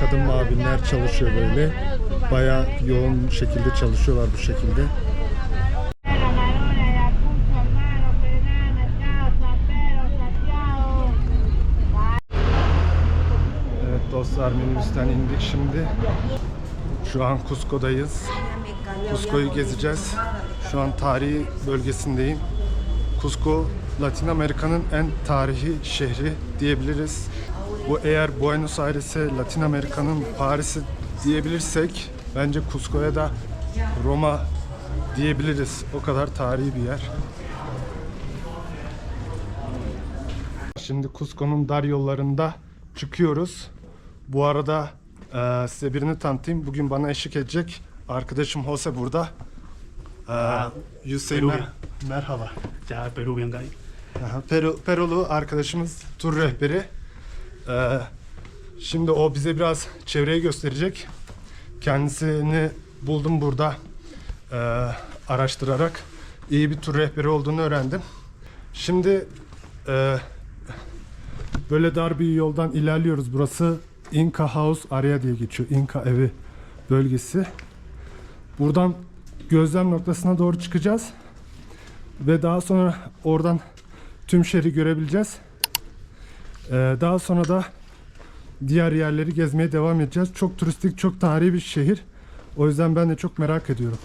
kadın maviller çalışıyor böyle. Bayağı yoğun şekilde çalışıyorlar bu şekilde. Evet dostlar minibüsten indik şimdi. Şu an Cusco'dayız. Cusco'yu gezeceğiz. Şu an tarihi bölgesindeyim. Cusco, Latin Amerika'nın en tarihi şehri diyebiliriz. Bu eğer Buenos Aires'e Latin Amerika'nın Paris'i diyebilirsek bence Cusco'ya da Roma diyebiliriz. O kadar tarihi bir yer. Şimdi Cusco'nun dar yollarında çıkıyoruz. Bu arada e, size birini tanıtayım. Bugün bana eşlik edecek arkadaşım Jose burada. E, Peruvian. mer- merhaba. Ya Peruvian guy. Aha, Peru, Perulu arkadaşımız tur rehberi. E, şimdi o bize biraz çevreyi gösterecek. Kendisini buldum burada e, araştırarak. iyi bir tur rehberi olduğunu öğrendim. Şimdi e, Böyle dar bir yoldan ilerliyoruz. Burası Inca House area diye geçiyor. Inca evi bölgesi. Buradan gözlem noktasına doğru çıkacağız. Ve daha sonra oradan tüm şehri görebileceğiz. Ee, daha sonra da diğer yerleri gezmeye devam edeceğiz. Çok turistik, çok tarihi bir şehir. O yüzden ben de çok merak ediyorum.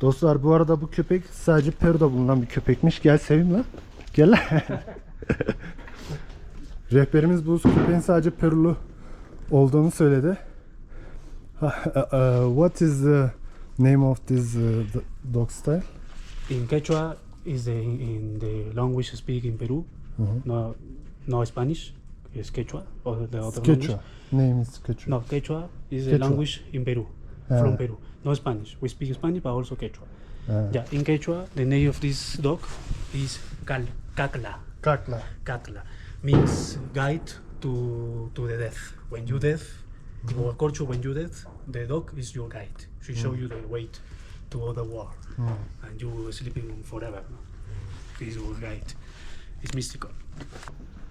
Dostlar bu arada bu köpek sadece Peru'da bulunan bir köpekmiş. Gel seveyim lan. Gel lan. Rehberimiz bu köpeğin sadece Perulu olduğunu söyledi. Ha, What is the name of this uh, dog style? In Quechua is the in the language speak in Peru. No, no Spanish. Is Quechua or the other Quechua. language? Name is Quechua. No, Quechua is the Quechua. language in Peru. Ah. From Peru. No Spanish. We speak Spanish, but also Quechua. Ah. Yeah, in Quechua, the name of this dog is Cal Cacla. Kakla. Catla means guide to to the death. When you death, or culture when you death, the dog is your guide. She show you the way to other world, and you sleeping forever. No? Is your guide. It's mystical.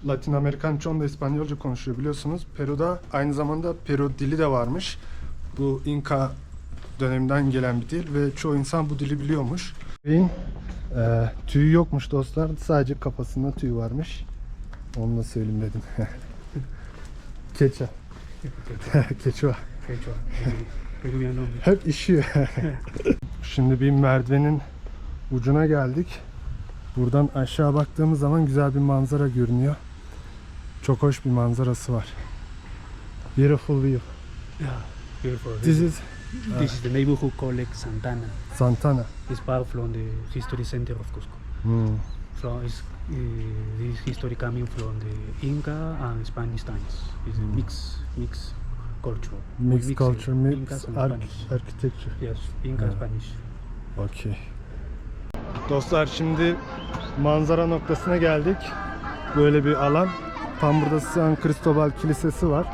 Latin Amerikan çoğunda İspanyolca konuşuyor biliyorsunuz. Peru'da aynı zamanda Peru dili de varmış. Bu Inka döneminden gelen bir dil ve çoğu insan bu dili biliyormuş. Beyin e, tüyü yokmuş dostlar. Sadece kafasında tüy varmış. Onu da söyleyeyim dedim. Keça. Keçua. Hep işiyor. Şimdi bir merdivenin ucuna geldik. Buradan aşağı baktığımız zaman güzel bir manzara görünüyor. Çok hoş bir manzarası var. Beautiful view. Yeah, beautiful. This is This is the neighborhood called Santana. Santana. It's part from the history center of Cusco. Hmm. From it's, uh, this history coming from the Inca and Spanish times. It's a mix mix culture. Mixed mix culture, mixed Spanish. architecture. Yes, Inca Yeah. Spanish. Okey. Dostlar şimdi manzara noktasına geldik. Böyle bir alan. Tam burada San Cristobal Kilisesi var.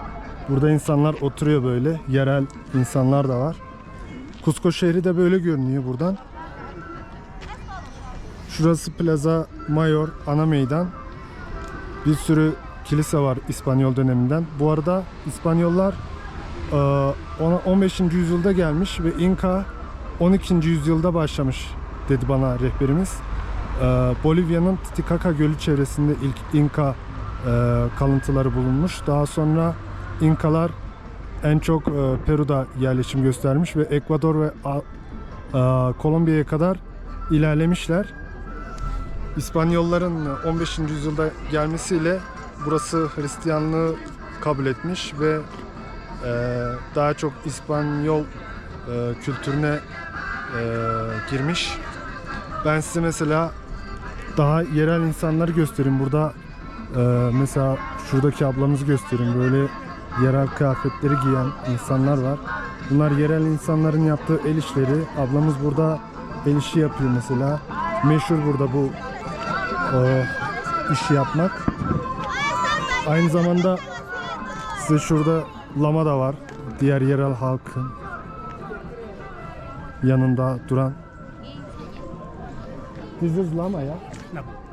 Burada insanlar oturuyor böyle. Yerel insanlar da var. Cusco şehri de böyle görünüyor buradan. Şurası Plaza Mayor ana meydan. Bir sürü kilise var İspanyol döneminden. Bu arada İspanyollar 15. yüzyılda gelmiş ve İnka 12. yüzyılda başlamış dedi bana rehberimiz. E, Bolivya'nın Titicaca Gölü çevresinde ilk İnka e, kalıntıları bulunmuş. Daha sonra İnkalar en çok e, Peru'da yerleşim göstermiş ve Ekvador ve e, Kolombiya'ya kadar ilerlemişler. İspanyolların 15. yüzyılda gelmesiyle burası Hristiyanlığı kabul etmiş ve daha çok İspanyol e, kültürüne e, girmiş. Ben size mesela daha yerel insanları göstereyim. Burada e, mesela şuradaki ablamızı göstereyim. Böyle yerel kıyafetleri giyen insanlar var. Bunlar yerel insanların yaptığı el işleri. Ablamız burada el işi yapıyor mesela. Meşhur burada bu e, işi yapmak. Aynı zamanda size şurada lama da var. Diğer yerel halkın yanında duran. This is lama ya.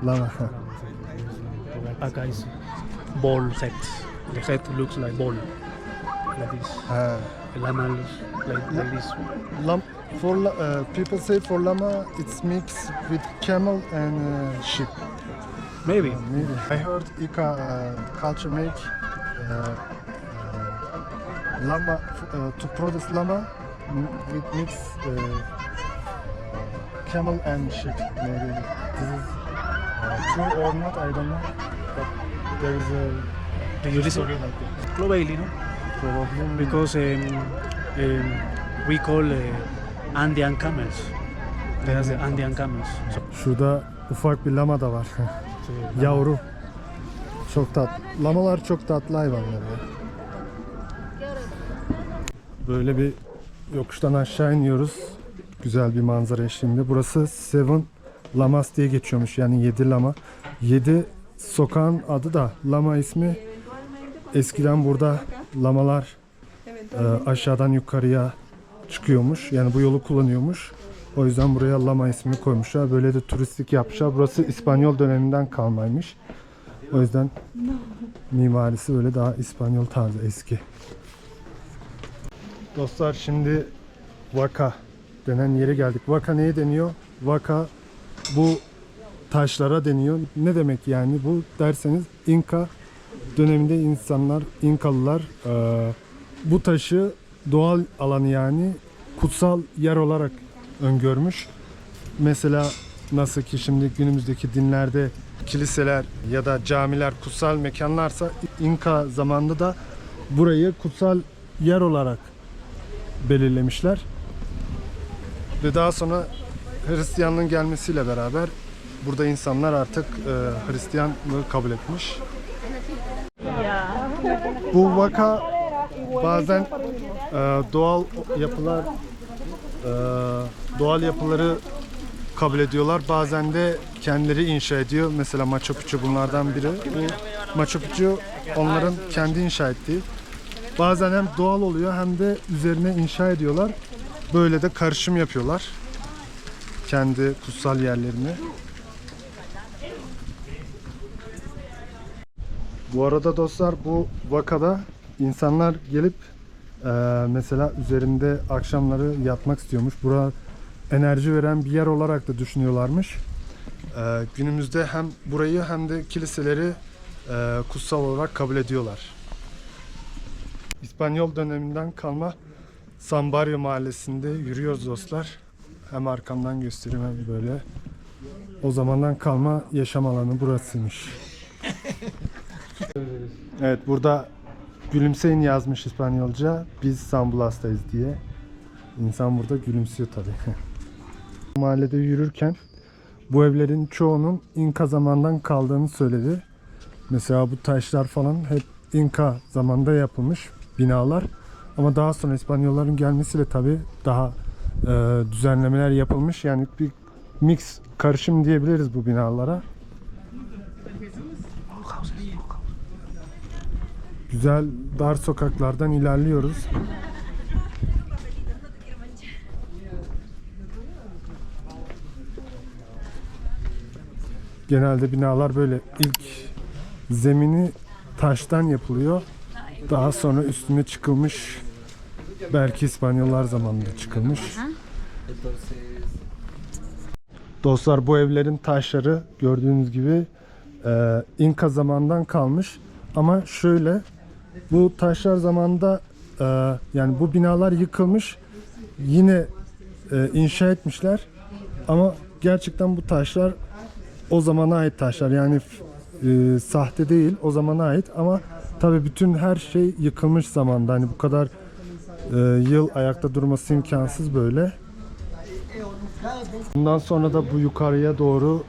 Lama. No, a guy's ball head. The head looks like ball, like this. Ha. Llama looks like, like this. Lam for uh, people say for llama it's mixed with camel and uh, sheep. Maybe. Maybe. I heard Ika uh, culture make uh, llama uh, to produce llama with mix uh, camel and sheep. Maybe this is uh, true or not. I don't know. But there is a Do you listen? like that. Probably, no? Probably Because um, um, we call uh, Andean camels. There's the Andean camels. So, Şurada ufak bir lama da var. Yavru. Çok tatlı. Lamalar çok tatlı hayvanlar ya. Böyle bir yokuştan aşağı iniyoruz. Güzel bir manzara eşliğinde. Burası Seven Lamas diye geçiyormuş. Yani 7 lama. 7 sokağın adı da Lama ismi. Eskiden burada lamalar e, aşağıdan yukarıya çıkıyormuş. Yani bu yolu kullanıyormuş. O yüzden buraya Lama ismini koymuşlar. Böyle de turistik yapmışlar. Burası İspanyol döneminden kalmaymış. O yüzden mimarisi böyle daha İspanyol tarzı eski. Dostlar şimdi Vaka denen yere geldik. Vaka neye deniyor? Vaka bu taşlara deniyor. Ne demek yani bu derseniz İnka döneminde insanlar, İnkalılar eee, bu taşı doğal alanı yani kutsal yer olarak öngörmüş. Mesela nasıl ki şimdi günümüzdeki dinlerde kiliseler ya da camiler kutsal mekanlarsa İnka zamanında da burayı kutsal yer olarak belirlemişler. Ve daha sonra Hristiyanlığın gelmesiyle beraber burada insanlar artık e, Hristiyanlığı kabul etmiş. Bu vaka bazen e, doğal yapılar e, doğal yapıları kabul ediyorlar. Bazen de kendileri inşa ediyor. Mesela Machu Picchu bunlardan biri. Bu Machu Picchu onların kendi inşa ettiği. Bazen hem doğal oluyor hem de üzerine inşa ediyorlar. Böyle de karışım yapıyorlar. Kendi kutsal yerlerini. Bu arada dostlar bu vakada insanlar gelip eee, mesela üzerinde akşamları yatmak istiyormuş. Bura enerji veren bir yer olarak da düşünüyorlarmış. Eee, günümüzde hem burayı hem de kiliseleri eee, kutsal olarak kabul ediyorlar. İspanyol döneminden kalma San Barrio mahallesinde yürüyoruz dostlar. Hem arkamdan göstereyim hem böyle. O zamandan kalma yaşam alanı burasıymış. Evet burada gülümseyin yazmış İspanyolca. Biz San Blas'tayız diye. İnsan burada gülümsüyor tabii. Mahallede yürürken bu evlerin çoğunun İnka zamandan kaldığını söyledi. Mesela bu taşlar falan hep İnka zamanında yapılmış binalar. Ama daha sonra İspanyolların gelmesiyle tabii daha e, düzenlemeler yapılmış. Yani bir mix karışım diyebiliriz bu binalara. Güzel dar sokaklardan ilerliyoruz. Genelde binalar böyle ilk zemini taştan yapılıyor. Daha sonra üstüne çıkılmış belki İspanyollar zamanında çıkılmış. Dostlar bu evlerin taşları gördüğünüz gibi e, İnka zamandan kalmış. Ama şöyle bu taşlar zamanında e, yani bu binalar yıkılmış yine e, inşa etmişler ama gerçekten bu taşlar o zamana ait taşlar yani e, sahte değil o zamana ait ama tabi bütün her şey yıkılmış zamanda hani bu kadar e, yıl ayakta durması imkansız böyle. Bundan sonra da bu yukarıya doğru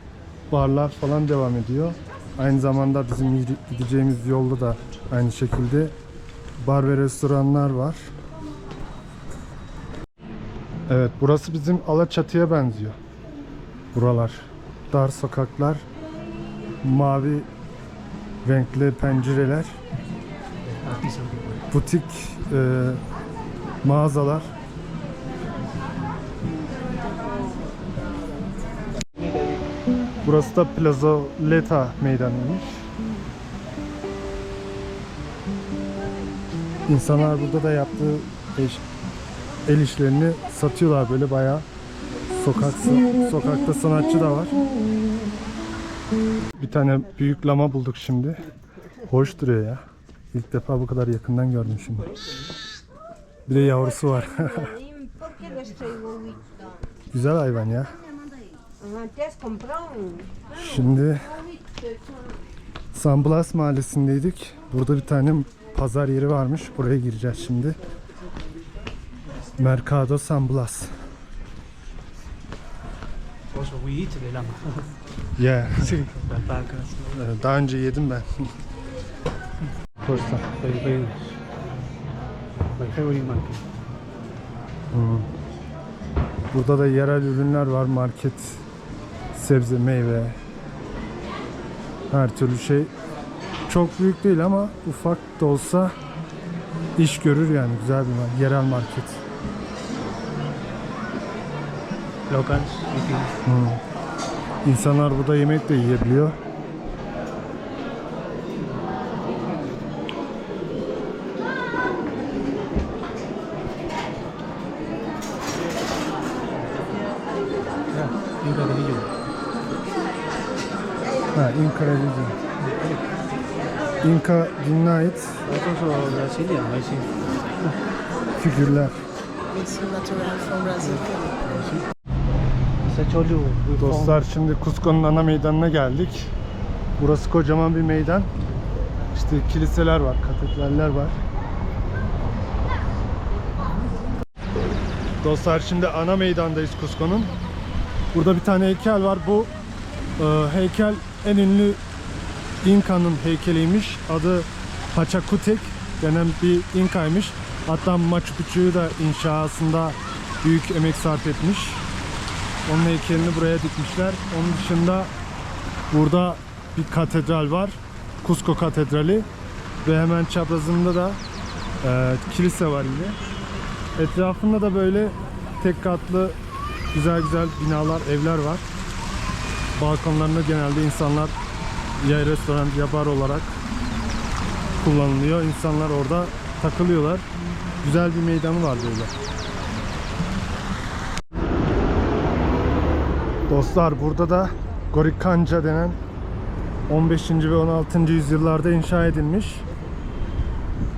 barlar falan devam ediyor. Aynı zamanda bizim gide- gideceğimiz yolda da aynı şekilde bar ve restoranlar var. Evet burası bizim Alaçatı'ya benziyor. Buralar. Dar sokaklar, mavi renkli pencereler, butik e, mağazalar. Burası da Plaza Leta meydanıymış. İnsanlar burada da yaptığı eş, el işlerini satıyorlar böyle bayağı sokak sokakta sanatçı da var. Bir tane büyük lama bulduk şimdi. Hoş duruyor ya. İlk defa bu kadar yakından gördüm şimdi. Bir de yavrusu var. Güzel hayvan ya. Ah, ¿Te has comprado un Şimdi San Blas mahallesindeydik. Burada bir tane pazar yeri varmış. Oraya gireceğiz şimdi. Mercado San Blas. Yeah. Daha önce yedim ben. Costa. My favorite market. Burada da yerel ürünler var. Market, sebze, meyve. Her türlü şey. Çok büyük değil ama ufak da olsa iş görür yani. Güzel bir yerel market. Locals eating. İnsanlar burada yemek de yiyebiliyor. Inca religion. Ha, Inca religion. Inca dinine ait figürler. As I told you, we found Dostlar şimdi Cusco'nun ana meydanına geldik. Burası kocaman bir meydan. İşte kiliseler var, katedraller var. Dostlar şimdi ana meydandayız Cusco'nun. Burada bir tane heykel var. Bu e, heykel en ünlü İnka'nın heykeliymiş. Adı Pachakutek denen bir İnka'ymış. Hatta Machu Picchu'yu da inşasında büyük emek sarf etmiş. Onun heykelini buraya dikmişler. Onun dışında burada bir katedral var. Cusco Katedrali. Ve hemen çaprazında da e, kilise var yine. Etrafında da böyle tek katlı güzel güzel binalar, evler var. Balkonlarında genelde insanlar ya restoran ya bar olarak kullanılıyor. İnsanlar orada takılıyorlar. Güzel bir meydanı var böyle. Dostlar burada da Gorikanca denen 15. ve 16. yüzyıllarda inşa edilmiş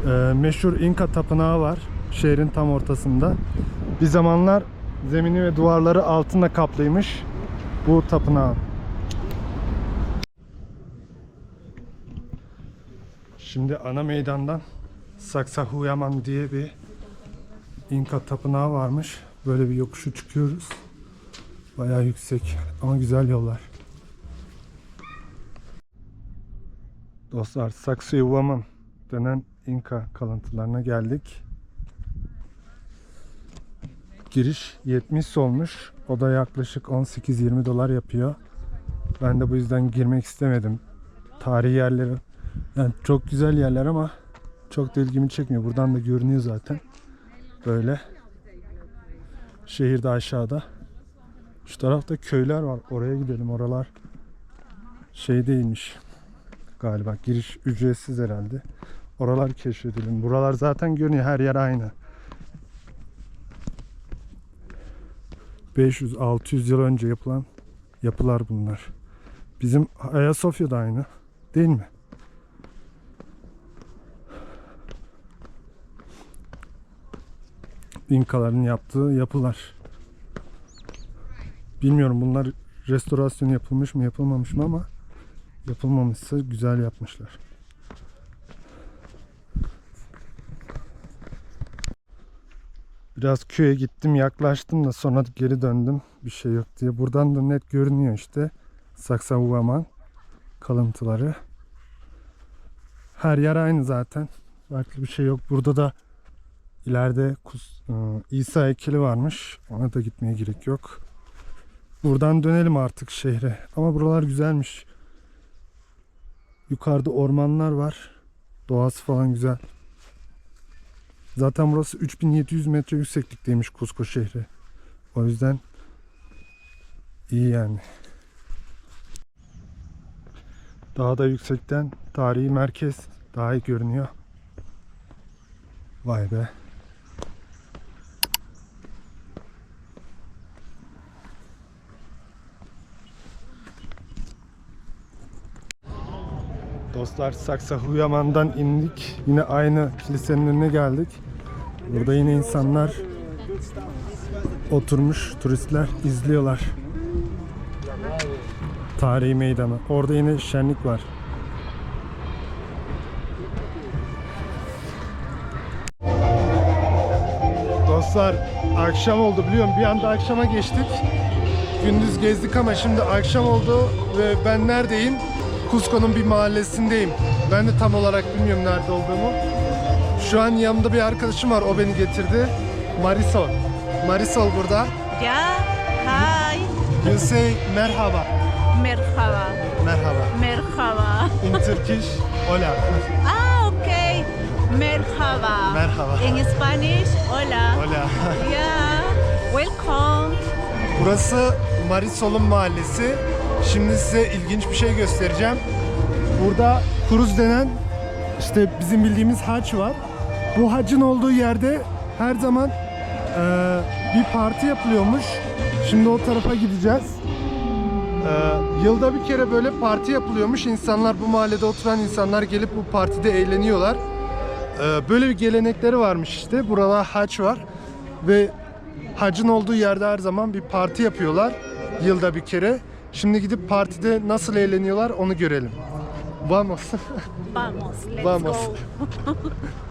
e, meşhur İnka tapınağı var şehrin tam ortasında. Bir zamanlar zemini ve duvarları altınla kaplıymış bu tapınağın. Şimdi ana meydandan Saksahuyaman diye bir İnka tapınağı varmış. Böyle bir yokuşu çıkıyoruz. Bayağı yüksek ama güzel yollar. Dostlar Sacsayhuaman denen İnka kalıntılarına geldik. Giriş 70 olmuş. O da yaklaşık 18-20 dolar yapıyor. Ben de bu yüzden girmek istemedim. Tarihi yerleri yani çok güzel yerler ama çok da ilgimi çekmiyor. Buradan da görünüyor zaten. Böyle. Şehirde aşağıda. Şu tarafta köyler var. Oraya gidelim. Oralar şey değilmiş. Galiba giriş ücretsiz herhalde. Oralar keşfedelim. Buralar zaten görünüyor. Her yer aynı. 500-600 yıl önce yapılan yapılar bunlar. Bizim Ayasofya da aynı. Değil mi? İnkaların yaptığı yapılar. Bilmiyorum bunlar restorasyon yapılmış mı yapılmamış mı ama yapılmamışsa güzel yapmışlar. Biraz köye gittim yaklaştım da sonra geri döndüm bir şey yok diye. Buradan da net görünüyor işte Saksavuaman kalıntıları. Her yer aynı zaten. Farklı bir şey yok. Burada da ileride Kus- ıı, İsa heykeli varmış. Ona da gitmeye gerek yok. Buradan dönelim artık şehre. Ama buralar güzelmiş. Yukarıda ormanlar var. Doğası falan güzel. Zaten burası 3700 metre yükseklikteymiş Cusco şehri. O yüzden iyi yani. Daha da yüksekten tarihi merkez daha iyi görünüyor. Vay be. Dostlar Saksahuyama'ndan indik. Yine aynı kilisenin önüne geldik. Burada yine insanlar oturmuş, turistler izliyorlar. Tarihi meydanı. Orada yine şenlik var. Dostlar akşam oldu biliyorum bir anda akşama geçtik. Gündüz gezdik ama şimdi akşam oldu ve ben neredeyim? Cusco'nun bir mahallesindeyim. Ben de tam olarak bilmiyorum nerede olduğumu. Şu an yanımda bir arkadaşım var o beni getirdi. Marisol. Marisol burada. Ya, hi, You say merhaba. merhaba, Merhaba. merhaba. In Turkish, hola. Ah, okay, merhaba. Merhaba. In Spanish, hola. Hola. Yeah, welcome. Burası Marisol'un mahallesi. Şimdi size ilginç bir şey göstereceğim. Burada kuruz denen işte bizim bildiğimiz haç var. Bu hacın olduğu yerde her zaman eee, bir parti yapılıyormuş. Şimdi o tarafa gideceğiz. Eee, yılda bir kere böyle parti yapılıyormuş. İnsanlar bu mahallede oturan insanlar gelip bu partide eğleniyorlar. Eee, böyle bir gelenekleri varmış işte. Burada haç var ve hacın olduğu yerde her zaman bir parti yapıyorlar yılda bir kere. Şimdi gidip partide nasıl eğleniyorlar onu görelim. Vamos. Vamos, let's Vamos. go.